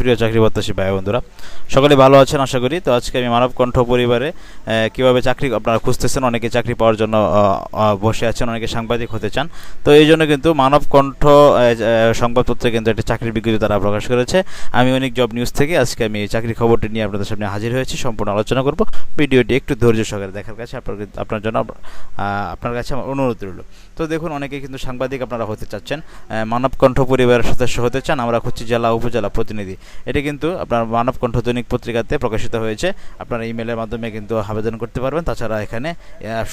প্রিয় চাকরি প্রত্যাশী ভাই বন্ধুরা সকলে ভালো আছেন আশা করি। তো আজকে আমি মানব কণ্ঠ পরিবারে কীভাবে চাকরি আপনারা খুঁজতেছেন, অনেকে চাকরি পাওয়ার জন্য বসে আছেন, অনেকে সাংবাদিক হতে চান। তো এই জন্য কিন্তু মানব কণ্ঠ সংবাদপত্রে কিন্তু একটি চাকরির বিজ্ঞপ্তি তারা প্রকাশ করেছে। আমি অনেক জব নিউজ থেকে, আজকে আমি চাকরি খবরটি নিয়ে আপনাদের সামনে হাজির হয়েছি। সম্পূর্ণ আলোচনা করব। ভিডিওটি একটু ধৈর্য সহকারে দেখার কাছে আপনার আপনার জন্য আপনার কাছে আমার অনুরোধ রইল। তো দেখুন, অনেকে কিন্তু সাংবাদিক আপনারা হতে চাচ্ছেন মানব কণ্ঠ পরিবারের সদস্য হতে চান। আমরা খুঁজছি জেলা, উপজেলা প্রতিনিধি। এটি কিন্তু আপনার মানব কণ্ঠ দৈনিক পত্রিকাতে প্রকাশিত হয়েছে। আপনারা ইমেলের মাধ্যমে কিন্তু আবেদন করতে পারবেন। তাছাড়া এখানে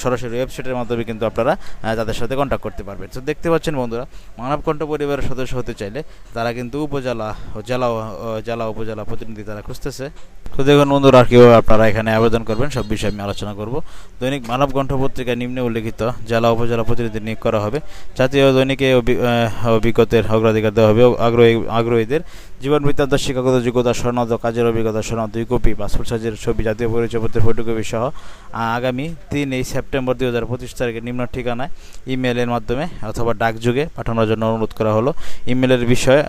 সরাসরি ওয়েবসাইটের মাধ্যমে কিন্তু আপনারা তাদের সাথে কন্ট্যাক্ট করতে পারবেন। তো দেখতে পাচ্ছেন বন্ধুরা মানব কণ্ঠ পরিবারের সদস্য হতে চাইলে তারা কিন্তু উপজেলা, জেলা জেলা, উপজেলা প্রতিনিধি তারা খুঁজতেছে। তো দেখুন বন্ধুরা কীভাবে আপনারা এখানে আবেদন করবেন, সব বিষয়ে আমি আলোচনা করব। দৈনিক মানব কণ্ঠ পত্রিকায় নিম্নে উল্লেখিত, জেলা, উপজেলা প্রতিনিধি নিয়োগ করা হবে। জাতীয় দৈনিকে অভিজ্ঞতার অগ্রাধিকার দেওয়া হবে। আগ্রহী, আগ্রহীদের জীবন বৃত্তান্ত শিক্ষাগত যোগ্যতা সনদ কাজের অভিজ্ঞতা সনদ দুই কপি, পাসপোর্ট সাইজের ছবি, জাতীয় পরিচয়পত্রের ফটোকপি সহ আগামী তিন এই সেপ্টেম্বর দুই হাজার পঁচিশ তারিখে নিম্ন ঠিকানায় ইমেলের মাধ্যমে অথবা ডাকযোগে পাঠানোর জন্য অনুরোধ করা হলো। ইমেলের বিষয়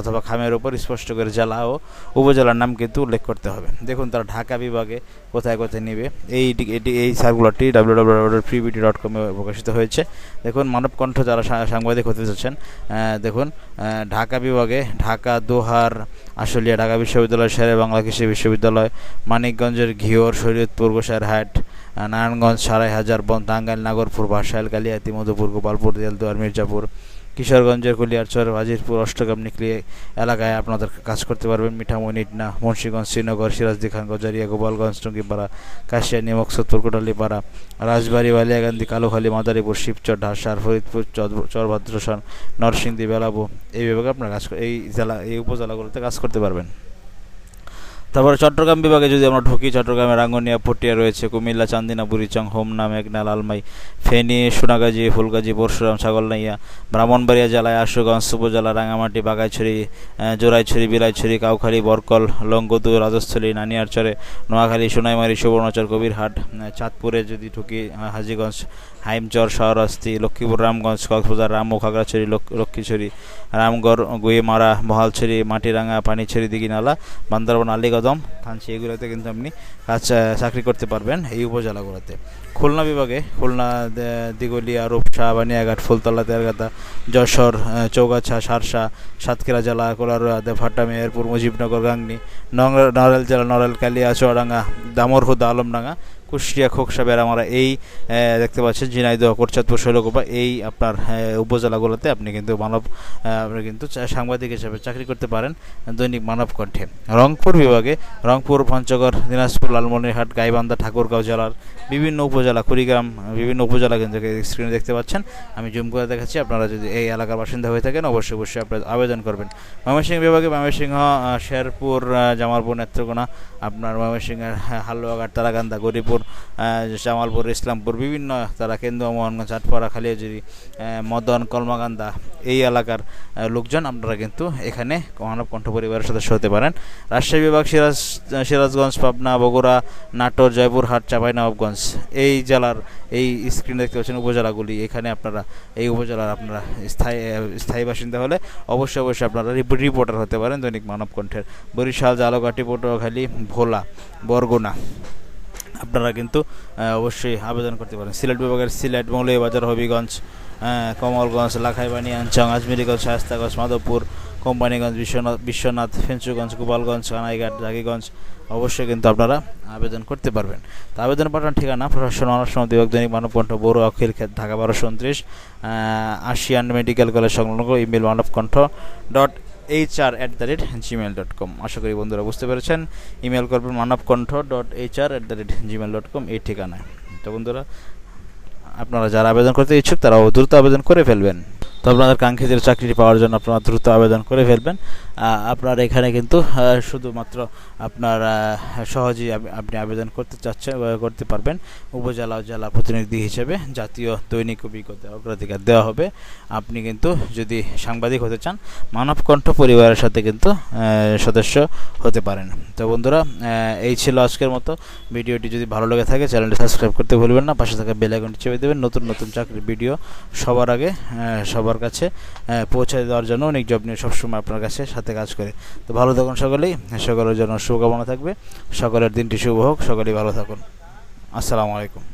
অথবা খামের উপর স্পষ্ট করে জেলা ও উপজেলার নাম কিন্তু উল্লেখ করতে হবে। দেখুন তারা ঢাকা বিভাগে কোথায় কোথায় নেবে। এই এটি, এই সার্কুলারটি ডাব্লিউ ডাব্লিউ ডাব্লিউ ফ্রিবিটি ডট কমে প্রকাশিত হয়েছে। দেখুন মানবকণ্ঠ যারা সাংবাদিক হতে চাচ্ছেন দেখুন ঢাকা বিভাগে ঢাকা, দোহার আশুলিয়া ঢাকা বিশ্ববিদ্যালয় শেরে বাংলা কৃষি বিশ্ববিদ্যালয়, মানিকগঞ্জের ঘিওর, শরীয়তপুর, গোসাইরহাট হাট নারায়ণগঞ্জ সারাই হাজার বন টাঙ্গাইল নাগরপুর বাসাইল কালিয়াতি, মধুপুর, গোপালপুর, দেলদুয়ার, মির্জাপুর কিশোরগঞ্জের কুলিয়ারচর হাজিরপুর অষ্টগ্রাম নিকলি এলাকায় আপনাদের কাজ করতে পারবেন মিঠামণি না মুন্সীগঞ্জ, শ্রীনগর সিরাজদি খান গজারিয়া গোপালগঞ্জ, টুঙ্গিপাড়া কাশিয়া কাশিয়ানি মকসুদপুর কোটালীপাড়া রাজবাড়ি বালিয়াগান্ধী কালুখালী, মাদারীপুর, শিবচর, ঢাসার, ফরিদপুর চর- চরভদ্রসন, নরসিংদী, বেলাবু, এই বিভাগে আপনারা কাজ এই জেলা, এই উপজেলাগুলোতে কাজ করতে পারবেন। তারপরে চট্টগ্রাম বিভাগে যদি আমরা ঢুকি চট্টগ্রামে রাঙ্গনিয়া, পটিয়া রয়েছে, কুমিল্লা, চান্দিনা, বুড়িচং, হোমনা, মেঘনা, লালমাই, ফেনী, সোনাগাজী, ফুলগাজী, পরশুরাম, ছাগলনাইয়া, ব্রাহ্মণবাড়িয়া জেলায় আশুগঞ্জ, উপজেলা রাঙামাটি বাগাইছড়ি জোড়াইছড়ি বিলাইছড়ি, কাউখালী, বরকল লঙ্গদু রাজস্থলী, নানিয়ারচরে, নোয়াখালী, সোনাইমারি, সুবর্ণচর, কবিরহাট চাঁদপুরে যদি ঢুকি হাজীগঞ্জ হাইমচর শহরস্থি লক্ষ্মীপুর, রামগঞ্জ, কক্সবাজার, রামু খাগড়াছড়ি লক- লক্ষ্মীছড়ি, রামগড়, গুয়েমারা, মহালছড়ি, মাটিরাঙ্গা, পানিছড়ি, দিঘিনালা, বান্দরবান আলীকদম থানছি এগুলোতে কিন্তু আপনি কাজ চাকরি করতে পারবেন এই উপজেলাগুলোতে। খুলনা বিভাগে, খুলনা দিগলিয়া রূপসা বানিয়াঘাট, ফুলতলা তেরগাতা যশোর চৌগাছা, সারসা, সাতক্ষীরা জেলা, কোলারুয়া দেভাট্টা মেহেরপুর, মুজিবনগর, গাংনি, নং- নড়াইল জেলা, নড়াইল, কালিয়া, চুয়াডাঙ্গা, দামরহুদা, আলমডাঙ্গা, কুষ্টিয়া, খোকসা, বেড়ামারা, এই দেখতে পাচ্ছেন ঝিনাইদহ, কোরচাঁদপুর, শৈলকুপা, এই আপনার উপজেলাগুলোতে আপনি কিন্তু মানব আপনি কিন্তু সাংবাদিক হিসেবে চাকরি করতে পারেন দৈনিক মানব কণ্ঠে। রংপুর বিভাগে, রংপুর, পঞ্চগড়, দিনাজপুর, লালমনিরহাট, গাইবান্ধা, ঠাকুরগাঁও জেলার বিভিন্ন উপজেলা কুড়িগ্রাম, বিভিন্ন উপজেলা কিন্তু স্ক্রিনে দেখতে পাচ্ছেন। আমি জুম করে দেখাচ্ছি, আপনারা যদি এই এলাকার বাসিন্দা হয়ে থাকেন, অবশ্যই অবশ্যই আপনারা আবেদন করবেন। ময়মনসিংহ বিভাগে ময়মনসিংহ শেরপুর জামালপুর, নেত্রকোনা, আপনার ময়মনসিংহের হালুয়াঘাট, তারাকান্দা, গরিপুর জামালপুর, ইসলামপুর, বিভিন্ন তারা কেন্দ্র, মোহনগঞ্জ চাটপাড়া খালিয়াজুরি মদন, কলমাকান্দা, এই এলাকার লোকজন আপনারা কিন্তু এখানে মানব কণ্ঠ পরিবারের সদস্য হতে পারেন। রাজশাহী বিভাগ সিরাজ, সিরাজগঞ্জ, পাবনা, বগুড়া, নাটোর, জয়পুরহাট, চাঁপাইনবাবগঞ্জ, এই জেলার এই স্ক্রিন দেখতে পাচ্ছেন উপজেলাগুলি। এখানে আপনারা এই উপজেলার আপনারা স্থায়ী স্থায়ী বাসিন্দা হলে অবশ্যই অবশ্যই আপনারা রিপ- রিপোর্টার হতে পারেন দৈনিক মানব কণ্ঠের বরিশাল জালকাঠি পটুয়াখালী, ভোলা, বরগুনা। আপনারা কিন্তু অবশ্যই আবেদন করতে পারেন। সিলেট বিভাগের সিলেট, মৌলভীবাজার, হবিগঞ্জ কমলগঞ্জ, লাখাইবানি আঞ্চং আজমিরিগঞ্জ শাস্তাগঞ্জ মাধবপুর কোম্পানিগঞ্জ, বিশ্বনাথ বিশ্বনাথ, ফেঞ্চুগঞ্জ, গোপালগঞ্জ, কানাইঘাট, জাগিগঞ্জ, অবশ্যই কিন্তু আপনারা আবেদন করতে পারবেন। তো আবেদন পাঠানোর ঠিকানা, প্রশাসন অনার্সম বিভাগ দৈনিক মানবকণ্ঠ, বড় অখিল ক্ষেত, ঢাকা বারোশো উনত্রিশ আশিয়ান মেডিকেল কলেজ সংলগ্ন email Manabkantha dot H R at the rate Gmail dot com আশা করি বন্ধুরা বুঝতে পেরেছেন। ইমেল করবেন Manabkantha dot H R at the rate Gmail dot com এই ঠিকানায়। তো বন্ধুরা, আপনারা যারা আবেদন করতে ইচ্ছুক, তারাও দ্রুত আবেদন করে ফেলবেন। তো আপনাদের কাঙ্ক্ষিত চাকরিটি পাওয়ার জন্য আপনারা দ্রুত আবেদন করে ফেলবেন। আপনার এখানে কিন্তু শুধুমাত্র আপনার সহজেই আপনি আবেদন করতে চাচ্ছেন করতে পারবেন। উপজেলা জেলা প্রতিনিধি হিসেবে জাতীয় দৈনিক অভিজ্ঞতা অগ্রাধিকার দেওয়া হবে। আপনি কিন্তু যদি সাংবাদিক হতে চান মানব কণ্ঠ পরিবারের সাথে কিন্তু সদস্য হতে পারেন। তো বন্ধুরা এই ছিল আজকের মতো। ভিডিওটি যদি ভালো লেগে থাকে, চ্যানেলটি সাবস্ক্রাইব করতে ভুলবেন না। পাশে থাকা বেল আইকনটি চেপে দেবেন। নতুন নতুন চাকরির ভিডিও সবার আগে সবার সবার কাছে পৌঁছে দেওয়ার জন্য অনেক জব নিয়ে সবসময় আপনার কাছে সাথে কাজ করে। তো ভালো থাকুন সকলেই, সকলের জন্য শুভকামনা থাকবে। সকলের দিনটি শুভ হোক, সকলেই ভালো থাকুন। আসসালামু আলাইকুম।